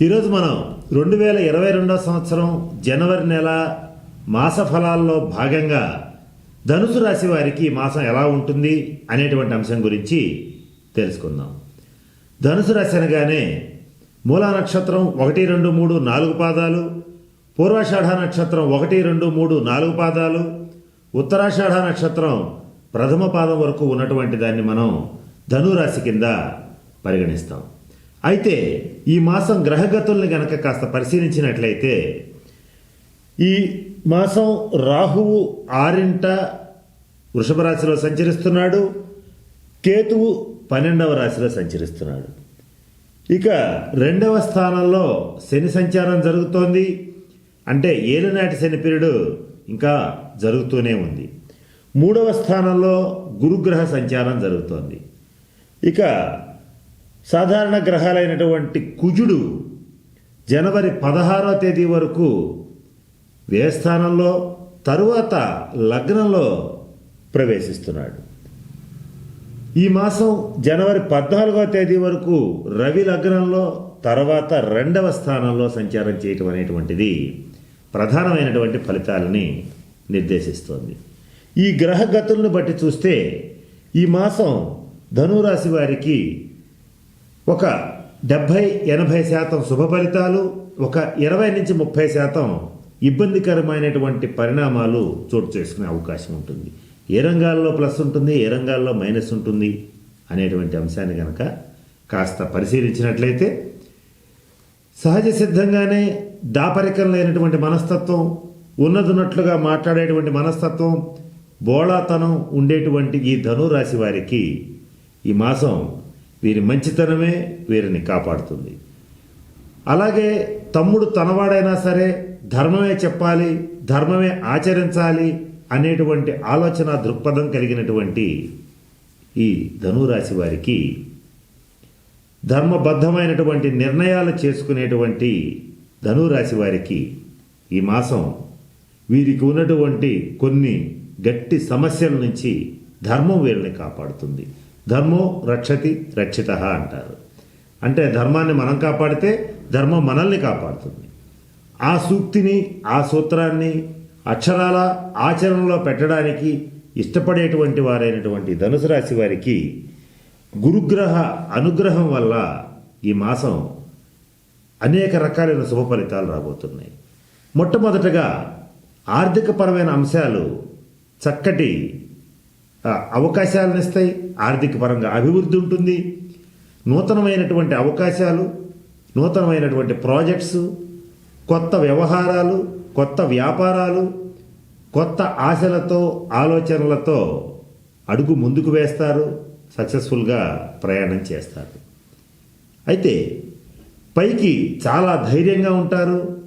ఈరోజు మనం రెండు వేల ఇరవై రెండో సంవత్సరం జనవరి నెల మాస ఫలాల్లో భాగంగా ధనుసు రాశి వారికి మాసం ఎలా ఉంటుంది అనేటువంటి అంశం గురించి తెలుసుకుందాం. ధనుసు రాశి అనగానే మూలా నక్షత్రం ఒకటి రెండు మూడు నాలుగు పాదాలు పూర్వాషాఢ నక్షత్రం ఒకటి రెండు మూడు నాలుగు పాదాలు ఉత్తరాషాఢ నక్షత్రం ప్రథమ పాదం వరకు ఉన్నటువంటి దాన్ని మనం ధనురాశి కింద పరిగణిస్తాం. అయితే ఈ మాసం గ్రహగతుల్ని గనక కాస్త పరిశీలించినట్లయితే ఈ మాసం రాహువు ఆరింట వృషభ రాశిలో సంచరిస్తున్నాడు కేతువు పన్నెండవ రాశిలో సంచరిస్తున్నాడు. ఇక రెండవ స్థానంలో శని సంచారం జరుగుతోంది. అంటే ఏలినాటి శని పీరియడ్ ఇంకా జరుగుతూనే ఉంది. మూడవ స్థానంలో గురుగ్రహ సంచారం జరుగుతోంది. ఇక సాధారణ గ్రహాలైనటువంటి కుజుడు జనవరి పదహారో తేదీ వరకు వ్యయస్థానంలో తరువాత లగ్నంలో ప్రవేశిస్తున్నాడు. ఈ మాసం జనవరి పద్నాలుగో తేదీ వరకు రవి లగ్నంలో తర్వాత రెండవ స్థానంలో సంచారం చేయటం అనేటువంటిది ప్రధానమైనటువంటి ఫలితాలని నిర్దేశిస్తోంది. ఈ గ్రహ గతులను బట్టి చూస్తే ఈ మాసం ధనురాశి వారికి ఒక డెబ్భై ఎనభై శాతం శుభ ఫలితాలు ఒక ఇరవై నుంచి ముప్పై శాతం ఇబ్బందికరమైనటువంటి పరిణామాలు చోటు చేసుకునే అవకాశం ఉంటుంది. ఏ రంగాల్లో ప్లస్ ఉంటుంది ఏ రంగాల్లో మైనస్ ఉంటుంది అనేటువంటి అంశాన్ని కనుక కాస్త పరిశీలించినట్లయితే సహజ సిద్ధంగానే దాపరికం లేనటువంటి మనస్తత్వం ఉన్నదున్నట్లుగా మాట్లాడేటువంటి మనస్తత్వం బోళాతనం ఉండేటువంటి ఈ ధనురాశి వారికి ఈ మాసం వీరి మంచితనమే వీరిని కాపాడుతుంది. అలాగే తమ్ముడు తనవాడైనా సరే ధర్మమే చెప్పాలి ధర్మమే ఆచరించాలి అనేటువంటి ఆలోచన దృక్పథం కలిగినటువంటి ఈ ధనురాశి వారికి ధర్మబద్ధమైనటువంటి నిర్ణయాలు చేసుకునేటువంటి ధనురాశి వారికి ఈ మాసం వీరికి ఉన్నటువంటి కొన్ని గట్టి సమస్యల నుంచి ధర్మం వీరిని కాపాడుతుంది. ధర్మం రక్షతి రక్షిత అంటారు. అంటే ధర్మాన్ని మనం కాపాడితే ధర్మం మనల్ని కాపాడుతుంది. ఆ సూక్తిని ఆ సూత్రాన్ని అక్షరాల ఆచరణలో పెట్టడానికి ఇష్టపడేటువంటి వారైనటువంటి ధనుసు రాశి వారికి గురుగ్రహ అనుగ్రహం వల్ల ఈ మాసం అనేక రకాలైన శుభ ఫలితాలు రాబోతున్నాయి. మొట్టమొదటగా ఆర్థికపరమైన అంశాలు చక్కటి అవకాశాలను ఇస్తాయి ఆర్థిక పరంగా అభివృద్ధి ఉంటుంది. నూతనమైనటువంటి అవకాశాలు నూతనమైనటువంటి ప్రాజెక్ట్స్ కొత్త వ్యవహారాలు కొత్త వ్యాపారాలు కొత్త ఆశలతో ఆలోచనలతో అడుగు ముందుకు వేస్తారు సక్సెస్ఫుల్గా ప్రయాణం చేస్తారు. అయితే పైకి చాలా ధైర్యంగా ఉంటారు.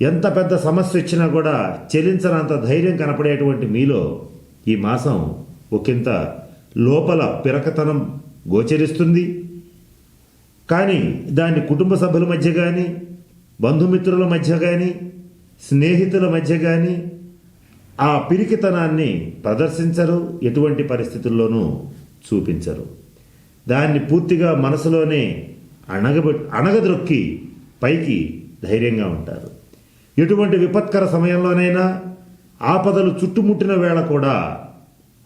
ఎంత పెద్ద సమస్య వచ్చినా కూడా చెల్లించనంత ధైర్యం కనపడేటువంటి మీలో ఈ మాసం ఒకంత లోపల పిరకతనం గోచరిస్తుంది. కానీ దాన్ని కుటుంబ సభ్యుల మధ్య కానీ బంధుమిత్రుల మధ్య కానీ స్నేహితుల మధ్య కానీ ఆ పిరికితనాన్ని ప్రదర్శించరు ఎటువంటి పరిస్థితుల్లోనూ చూపించరు. దాన్ని పూర్తిగా మనసులోనే అణగబె అణగద్రొక్కి పైకి ధైర్యంగా ఉంటారు. ఎటువంటి విపత్కర సమయంలోనైనా ఆపదలు చుట్టుముట్టిన వేళ కూడా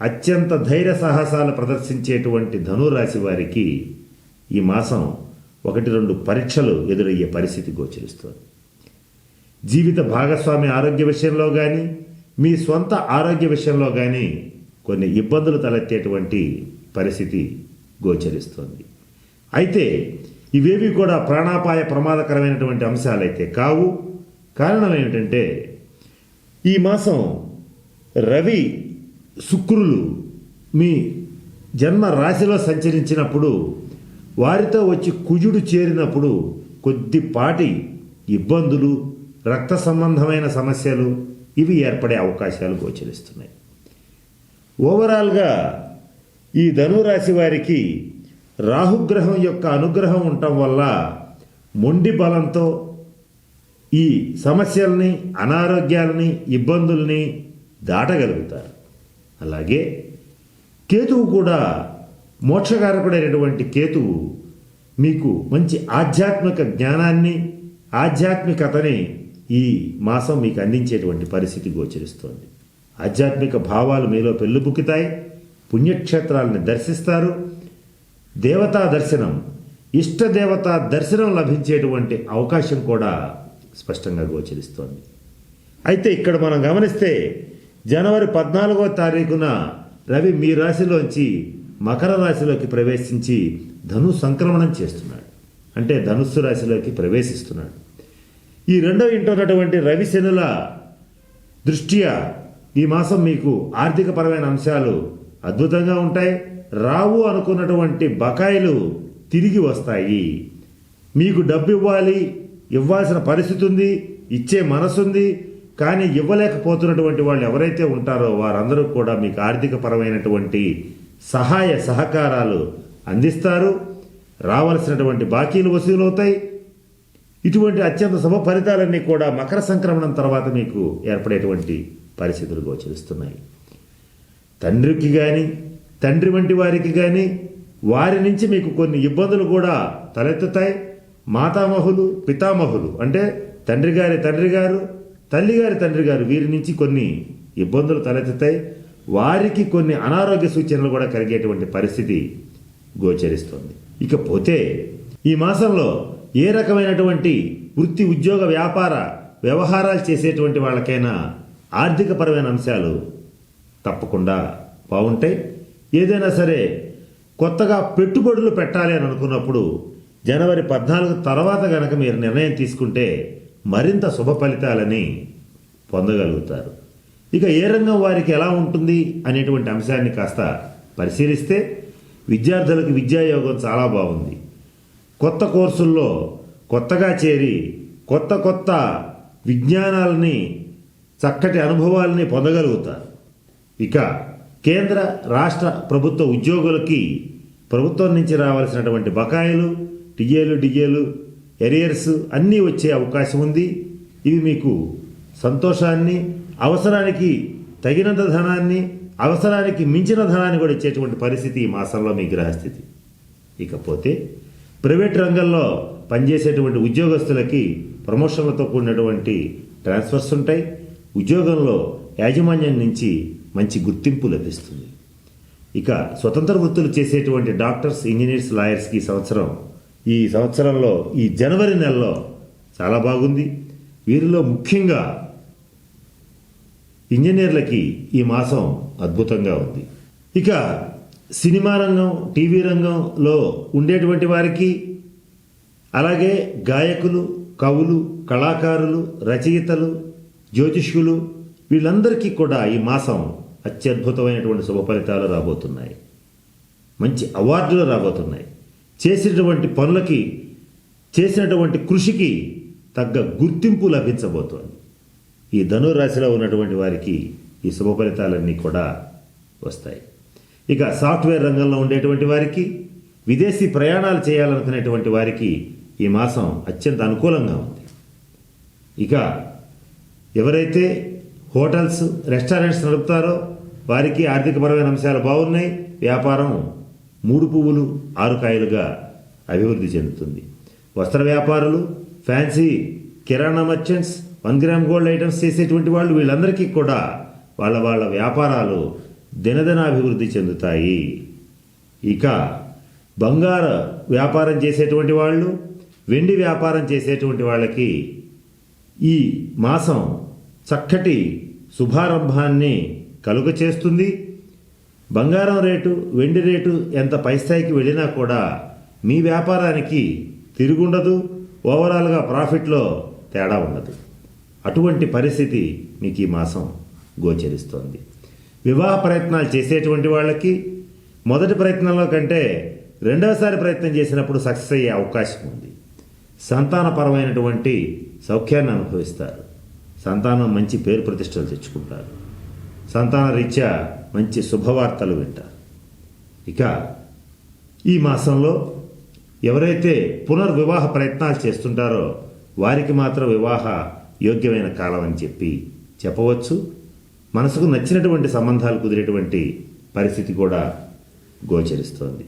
అత్యంత ధైర్య సాహసాలు ప్రదర్శించేటువంటి ధనురాశి వారికి ఈ మాసం ఒకటి రెండు పరీక్షలు ఎదురయ్యే పరిస్థితి గోచరిస్తుంది. జీవిత భాగస్వామి ఆరోగ్య విషయంలో కానీ మీ సొంత ఆరోగ్య విషయంలో కానీ కొన్ని ఇబ్బందులు తలెత్తేటువంటి పరిస్థితి గోచరిస్తుంది. అయితే ఇవేవి కూడా ప్రాణాపాయ ప్రమాదకరమైనటువంటి అంశాలైతే కావు. కారణం ఏమిటంటే ఈ మాసం రవి శుక్రులు మీ జన్మ రాశిలో సంచరించినప్పుడు వారితో వచ్చి కుజుడు చేరినప్పుడు కొద్దిపాటి ఇబ్బందులు రక్త సంబంధమైన సమస్యలు ఇవి ఏర్పడే అవకాశాలు గోచరిస్తున్నాయి. ఓవరాల్గా ఈ ధనురాశి వారికి రాహుగ్రహం యొక్క అనుగ్రహం ఉండటం వల్ల మొండి బలంతో ఈ సమస్యల్ని అనారోగ్యాలని ఇబ్బందుల్ని దాటగలుగుతారు. అలాగే కేతువు కూడా మోక్షకారకుడైనటువంటి కేతువు మీకు మంచి ఆధ్యాత్మిక జ్ఞానాన్ని ఆధ్యాత్మికతని ఈ మాసం మీకు అందించేటువంటి పరిస్థితి గోచరిస్తోంది. ఆధ్యాత్మిక భావాలు మీలో పెళ్ళుబుక్కుతాయి పుణ్యక్షేత్రాలను దర్శిస్తారు. దేవతా దర్శనం ఇష్టదేవతా దర్శనం లభించేటువంటి అవకాశం కూడా స్పష్టంగా గోచరిస్తోంది. అయితే ఇక్కడ మనం గమనిస్తే జనవరి పద్నాలుగో తారీఖున రవి మీ రాశిలోంచి మకర రాశిలోకి ప్రవేశించి ధను సంక్రమణం చేస్తున్నాడు. అంటే ధనుస్సు రాశిలోకి ప్రవేశిస్తున్నాడు. ఈ రెండవ ఇంట ఉన్నటువంటి రవి శనుల దృష్ట్యా ఈ మాసం మీకు ఆర్థికపరమైన అంశాలు అద్భుతంగా ఉంటాయి. రావు అనుకున్నటువంటి బకాయిలు తిరిగి వస్తాయి. మీకు డబ్బు ఇవ్వాలి ఇవ్వాల్సిన పరిస్థితి ఉంది ఇచ్చే మనసుంది కానీ ఇవ్వలేకపోతున్నటువంటి వాళ్ళు ఎవరైతే ఉంటారో వారందరూ కూడా మీకు ఆర్థిక పరమైనటువంటి సహాయ సహకారాలు అందిస్తారు. రావలసినటువంటి బాకీలు వసూలవుతాయి. ఇటువంటి అత్యంత శుభ ఫలితాలన్నీ కూడా మకర సంక్రమణం తర్వాత మీకు ఏర్పడేటువంటి పరిస్థితులు గోచరిస్తున్నాయి. తండ్రికి కానీ తండ్రి వంటి వారికి కానీ వారి నుంచి మీకు కొన్ని ఇబ్బందులు కూడా తలెత్తుతాయి. మాతామహులు పితామహులు అంటే తండ్రి గారి తండ్రి గారు తల్లి గారి తండ్రి గారు వీరి నుంచి కొన్ని ఇబ్బందులు తలెత్తుతాయి. వారికి కొన్ని అనారోగ్య సూచనలు కూడా కలిగేటువంటి పరిస్థితి గోచరిస్తుంది. ఇకపోతే ఈ మాసంలో ఏ రకమైనటువంటి వృత్తి ఉద్యోగ వ్యాపార వ్యవహారాలు చేసేటువంటి వాళ్ళకైనా ఆర్థికపరమైన అంశాలు తప్పకుండా బాగుంటాయి. ఏదైనా సరే కొత్తగా పెట్టుబడులు పెట్టాలి అని అనుకున్నప్పుడు జనవరి పద్నాలుగు తర్వాత కనుక మీరు నిర్ణయం తీసుకుంటే మరింత శుభ ఫలితాలని పొందగలుగుతారు. ఇక ఏ రంగం వారికి ఎలా ఉంటుంది అనేటువంటి అంశాన్ని కాస్త పరిశీలిస్తే విద్యార్థులకు విద్యాయోగం చాలా బాగుంది. కొత్త కోర్సుల్లో కొత్తగా చేరి కొత్త కొత్త విజ్ఞానాలని చక్కటి అనుభవాలని పొందగలుగుతారు. ఇక కేంద్ర రాష్ట్ర ప్రభుత్వ ఉద్యోగులకి ప్రభుత్వం నుంచి రావాల్సినటువంటి బకాయిలు టిఏలు డిఏలు ఎరియర్స్ అన్నీ వచ్చే అవకాశం ఉంది. ఇవి మీకు సంతోషాన్ని అవసరానికి తగినంత ధనాన్ని అవసరానికి మించిన ధనాన్ని కూడా ఇచ్చేటువంటి పరిస్థితి ఈ మాసంలో మీ గ్రహస్థితి. ఇకపోతే ప్రైవేట్ రంగంలో పనిచేసేటువంటి ఉద్యోగస్తులకి ప్రమోషన్లతో కూడినటువంటి ట్రాన్స్ఫర్స్ ఉంటాయి. ఉద్యోగంలో యాజమాన్యం నుంచి మంచి గుర్తింపు లభిస్తుంది. ఇక స్వతంత్ర వృత్తులు చేసేటువంటి డాక్టర్స్ ఇంజనీర్స్ లాయర్స్కి సంవత్సరం ఈ సంవత్సరంలో ఈ జనవరి నెలలో చాలా బాగుంది. వీరిలో ముఖ్యంగా ఇంజనీర్లకి ఈ మాసం అద్భుతంగా ఉంది. ఇక సినిమా రంగం టీవీ రంగంలో ఉండేటువంటి వారికి అలాగే గాయకులు కవులు కళాకారులు రచయితలు జ్యోతిష్కులు వీళ్ళందరికీ కూడా ఈ మాసం అత్యద్భుతమైనటువంటి శుభ ఫలితాలు రాబోతున్నాయి. మంచి అవార్డులు రాబోతున్నాయి. చేసినటువంటి పనులకి చేసినటువంటి కృషికి తగ్గ గుర్తింపు లభించబోతోంది. ఈ ధనురాశిలో ఉన్నటువంటి వారికి ఈ శుభ ఫలితాలన్నీ కూడా వస్తాయి. ఇక సాఫ్ట్వేర్ రంగంలో ఉండేటువంటి వారికి విదేశీ ప్రయాణాలు చేయాలనుకునేటువంటి వారికి ఈ మాసం అత్యంత అనుకూలంగా ఉంది. ఇక ఎవరైతే హోటల్స్ రెస్టారెంట్స్ నడుపుతారో వారికి ఆర్థికపరమైన అంశాలు బాగున్నాయి వ్యాపారం మూడు పువ్వులు ఆరు కాయలుగా అభివృద్ధి చెందుతుంది. వస్త్ర వ్యాపారులు ఫ్యాన్సీ కిరాణా merchants one gram gold items చేసేటువంటి వాళ్ళు వీళ్ళందరికీ కూడా వాళ్ళ వాళ్ళ వ్యాపారాలు దినదినాభివృద్ధి చెందుతాయి. ఇక బంగారు వ్యాపారం చేసేటువంటి వాళ్ళు వెండి వ్యాపారం చేసేటువంటి వాళ్ళకి ఈ మాసం చక్కటి శుభారంభాన్ని కలుగ చేస్తుంది బంగారం రేటు వెండి రేటు ఎంత పై స్థాయికి వెళ్ళినా కూడా మీ వ్యాపారానికి తిరుగుండదు ఓవరాల్గా ప్రాఫిట్లో తేడా ఉండదు. అటువంటి పరిస్థితి మీకు ఈ మాసం గోచరిస్తోంది. వివాహ ప్రయత్నాలు చేసేటువంటి వాళ్ళకి మొదటి ప్రయత్నంలో కంటే రెండవసారి ప్రయత్నం చేసినప్పుడు సక్సెస్ అయ్యే అవకాశం ఉంది. సంతానపరమైనటువంటి సౌఖ్యాన్ని అనుభవిస్తారు. సంతానం మంచి పేరు ప్రతిష్టలు తెచ్చుకుంటారు. సంతాన రీత్యా మంచి శుభవార్తలు వింటారు ఇక ఈ మాసంలో ఎవరైతే పునర్వివాహ ప్రయత్నాలు చేస్తుంటారో వారికి మాత్రం వివాహ యోగ్యమైన కాలం అని చెప్పి చెప్పవచ్చు. మనసుకు నచ్చినటువంటి సంబంధాలు కుదిరేటువంటి పరిస్థితి కూడా గోచరిస్తోంది.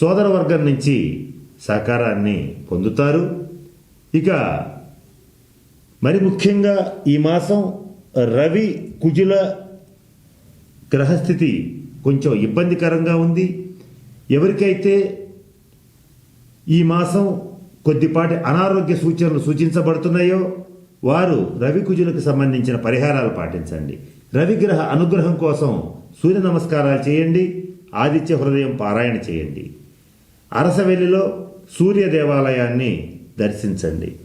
సోదర వర్గం నుంచి సహకారాన్ని పొందుతారు. ఇక మరి ముఖ్యంగా ఈ మాసం రవి కుజుల గ్రహస్థితి కొంచెం ఇబ్బందికరంగా ఉంది. ఎవరికైతే ఈ మాసం కొద్దిపాటి అనారోగ్య సూచనలు సూచించబడుతున్నాయో వారు రవి కుజులకు సంబంధించిన పరిహారాలు పాటించండి. రవిగ్రహ అనుగ్రహం కోసం సూర్య నమస్కారాలు చేయండి. ఆదిత్య హృదయం పారాయణ చేయండి. అరసవెల్లిలో సూర్య దేవాలయాన్ని దర్శించండి.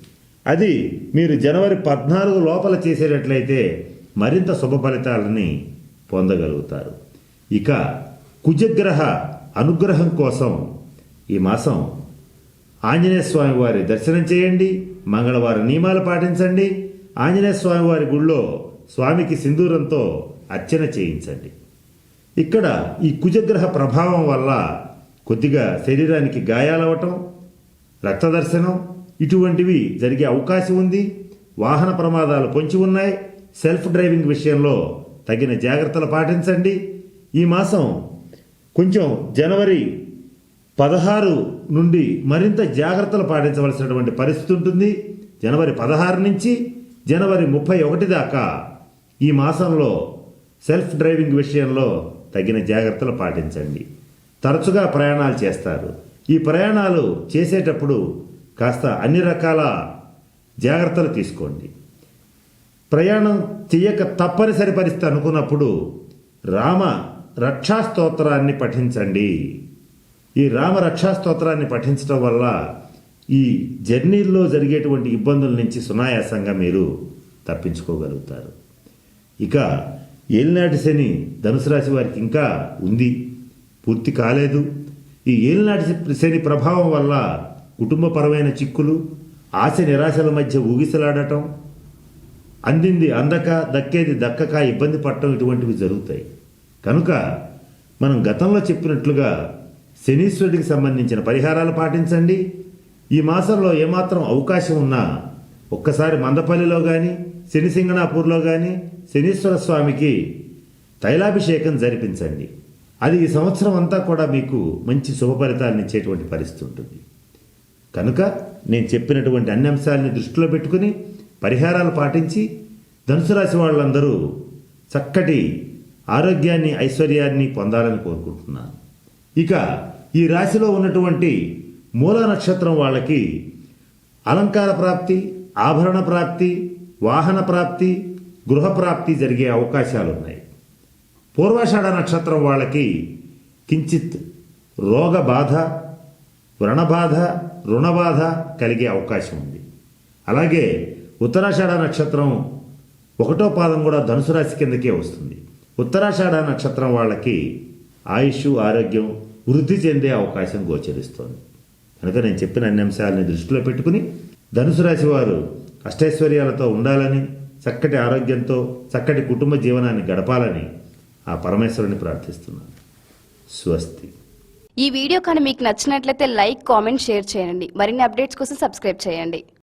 అది మీరు జనవరి పద్నాలుగు లోపల చేసేటట్లయితే మరింత శుభ ఫలితాలని పొందగలుగుతారు. ఇక కుజగ్రహ అనుగ్రహం కోసం ఈ మాసం ఆంజనేయ స్వామి వారి దర్శనం చేయండి మంగళవారం నియమాలు పాటించండి ఆంజనేయ స్వామి వారి గుళ్ళో స్వామికి సింధూరంతో అర్చన చేయించండి. ఇక్కడ ఈ కుజగ్రహ ప్రభావం వల్ల కొద్దిగా శరీరానికి గాయాలవటం రక్తదర్శనం ఇటువంటివి జరిగే అవకాశం ఉంది. వాహన ప్రమాదాలు పొంచి ఉన్నాయి. సెల్ఫ్ డ్రైవింగ్ విషయంలో తగిన జాగ్రత్తలు పాటించండి. ఈ మాసం కొంచెం జనవరి పదహారు నుండి మరింత జాగ్రత్తలు పాటించవలసినటువంటి పరిస్థితి ఉంటుంది. జనవరి పదహారు నుంచి జనవరి ముప్పై ఒకటి దాకా ఈ మాసంలో సెల్ఫ్ డ్రైవింగ్ విషయంలో తగిన జాగ్రత్తలు పాటించండి. తరచుగా ప్రయాణాలు చేస్తారు. ఈ ప్రయాణాలు చేసేటప్పుడు కాస్త అన్ని రకాల జాగ్రత్తలు తీసుకోండి. ప్రయాణం చెయ్యక తప్పనిసరి పరిస్థితి అనుకున్నప్పుడు రామ రక్షాస్తోత్రాన్ని పఠించండి. ఈ రామ రక్షాస్తోత్రాన్ని పఠించడం వల్ల ఈ జర్నీల్లో జరిగేటువంటి ఇబ్బందుల నుంచి సునాయాసంగా మీరు తప్పించుకోగలుగుతారు. ఇక ఏలినాటి శని ధనుసు రాశి వారికి ఇంకా ఉంది. పూర్తి కాలేదు. ఈ ఏలినాటి శని ప్రభావం వల్ల కుటుంబపరమైన చిక్కులు ఆశ నిరాశల మధ్య ఊగిసలాడటం అందింది అందక దక్కేది దక్కక ఇబ్బంది పడటం ఇటువంటివి జరుగుతాయి. కనుక మనం గతంలో చెప్పినట్లుగా శనీశ్వరుడికి సంబంధించిన పరిహారాలు పాటించండి. ఈ మాసంలో ఏమాత్రం అవకాశం ఉన్నా ఒక్కసారి మందపల్లిలో కానీ శనిసింగణాపూర్లో కానీ శనీశ్వర స్వామికి తైలాభిషేకం జరిపించండి. అది ఈ సంవత్సరం అంతా కూడా మీకు మంచి శుభ ఫలితాలను ఇచ్చేటువంటి పరిస్థితి ఉంటుంది. కనుక నేను చెప్పినటువంటి అన్ని అంశాలని దృష్టిలో పెట్టుకుని పరిహారాలు పాటించి ధనుసు రాశి వాళ్ళందరూ చక్కటి ఆరోగ్యాన్ని ఐశ్వర్యాన్ని పొందాలని కోరుకుంటున్నాను ఇక ఈ రాశిలో ఉన్నటువంటి మూల నక్షత్రం వాళ్ళకి అలంకార ప్రాప్తి ఆభరణ ప్రాప్తి వాహన ప్రాప్తి గృహ ప్రాప్తి జరిగే అవకాశాలు ఉన్నాయి పూర్వాషాఢ నక్షత్రం వాళ్ళకి కించిత్ రోగ బాధ వ్రణబాధ రుణబాధ కలిగే అవకాశం ఉంది. అలాగే ఉత్తరాషాఢ నక్షత్రం ఒకటో పాదం కూడా ధనుసు రాశి కిందకే వస్తుంది. ఉత్తరాషాఢ నక్షత్రం వాళ్ళకి ఆయుష్ ఆరోగ్యం వృద్ధి చెందే అవకాశం గోచరిస్తోంది. కనుక నేను చెప్పిన అన్ని అంశాలని దృష్టిలో పెట్టుకుని ధనుసు రాశి వారు అష్టైశ్వర్యాలతో ఉండాలని చక్కటి ఆరోగ్యంతో చక్కటి కుటుంబ జీవనాన్ని గడపాలని ఆ పరమేశ్వరుని ప్రార్థిస్తున్నాను. స్వస్తి. ఈ వీడియో కానీ మీకు నచ్చినట్లయితే లైక్ కామెంట్ షేర్ చేయండి. మరిన్ని అప్డేట్స్ కోసం సబ్స్క్రైబ్ చేయండి.